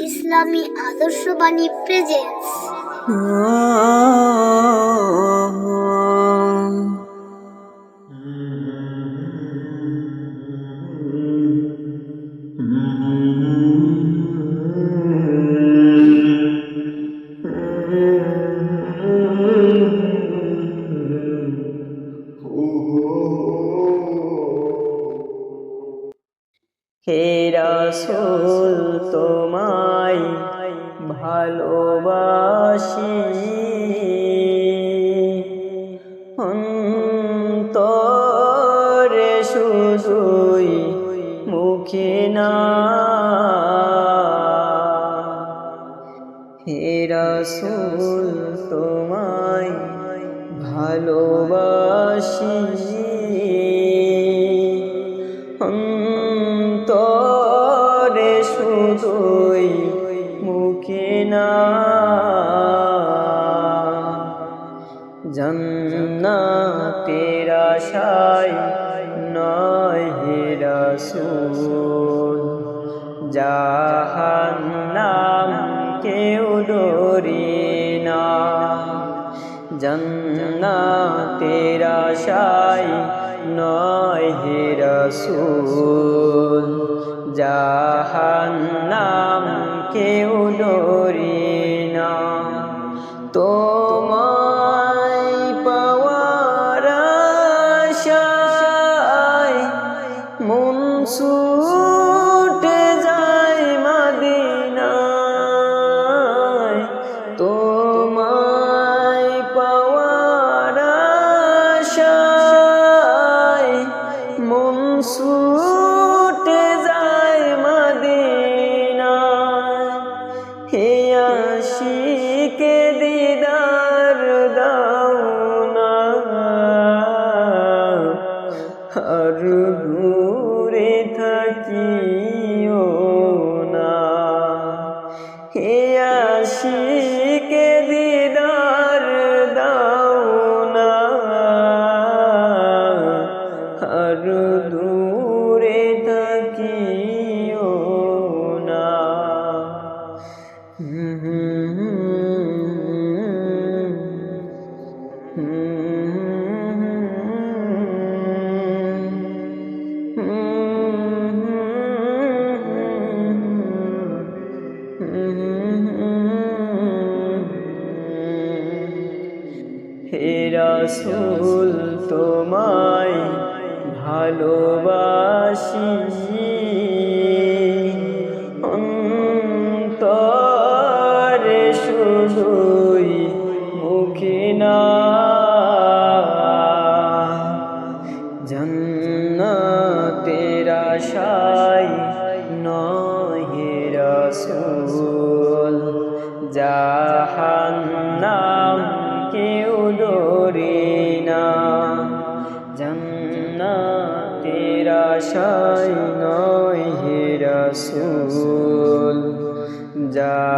ইসলামী আদর্শবাণী প্রেজেন্স হে রাসূল তোমায় ভালোবাসি। অন্তরে শুধুই মুখে না। হে রাসূল তোমায় ভালোবাসি। শুধুই মুখে না। জন্নাতের আশায় নয় হে রাসূল। জাহান্নাম কেউ ডরি না। জন্নাতের আশায় নয় হে রসুল। জাহান্নাম কেউ ডরি না। তোমায় পাওয়ার আশায় মন হে আশিকে দিদার দাও না। আর দূরে থাকিও না। হে আশিকে হে রাসূল তোমায় ভালোবাসি। অন্তরে শুধুই মুখে না জন্নাতের আশায় নয় হে রাসূল। জাহান্নাম কেউ ডরে না। জন্নাতের আশায় নয় হে রাসূল। যা